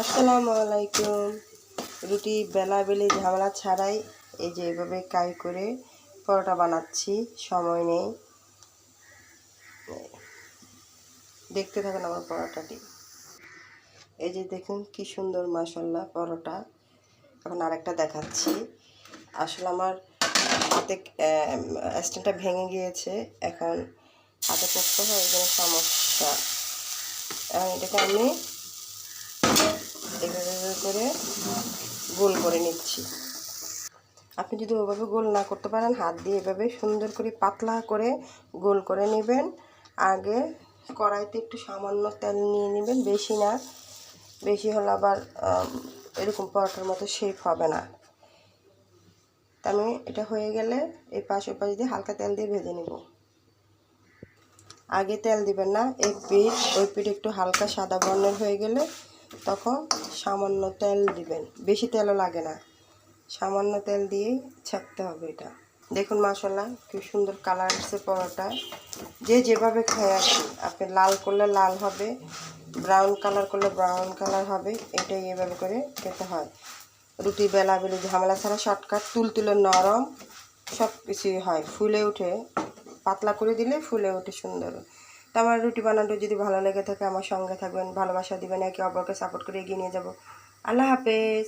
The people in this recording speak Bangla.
আসসালামু আলাইকুম। রুটি বেলা বেলি ঝামেলা ছাড়াই এই যে এভাবে কাই করে পরোটা বানাচ্ছি, সময় নেই। দেখতে থাকুন আমার পরোটাটি। এই যে দেখুন কি সুন্দর মাসাল্লাহ পরোটা। এখন আরেকটা দেখাচ্ছি। আসলে আমার হাতে স্ট্যান্ডটা ভেঙে গিয়েছে। এখন হাতে করতে হয়, এই জন্য সমস্যা। এটাকে আমি করে গোল করে নিচ্ছি। আপনি যদি ওভাবে গোল না করতে পারেন, হাত দিয়ে এভাবে সুন্দর করে পাতলা করে গোল করে নেবেন। আগে কড়াইতে একটু সামান্য তেল নিয়ে নেবেন, বেশি না। বেশি হলে আবার এরকম পরোটার মতো শেপ হবে না। আমি, এটা হয়ে গেলে এই পাশ ওই পাশ দিয়ে হালকা তেল দিয়ে ভেজে নেব। আগে তেল দিবেন না, এক পিঠ, ওই পিঠ একটু হালকা সাদা বর্ণের হয়ে গেলে তখন সামান্য তেল দিবেন। বেশি তেলও লাগে না। সামান্য তেল দিয়েই ছাকতে হবে এটা। দেখুন মাসাল্লাহ কি সুন্দর কালার আসছে পরোটা। যে যেভাবে খায় আর আপনি লাল করলে লাল হবে, ব্রাউন কালার করলে ব্রাউন কালার হবে, এটাই এভাবে করে খেতে হয়। রুটি বেলা বেলি ঝামেলা ছাড়া শর্টকাট, তুলতুলে নরম সব কিছুই হয়। ফুলে উঠে পাতলা করে দিলে ফুলে ওঠে সুন্দর। তো আমার রুটি বানানো যদি ভালো লেগে থাকে, আমার সঙ্গে থাকবেন, ভালোবাসা দিবেন, একে অপরকে সাপোর্ট করে এগিয়ে নিয়ে যাব। আল্লাহ হাফেজ।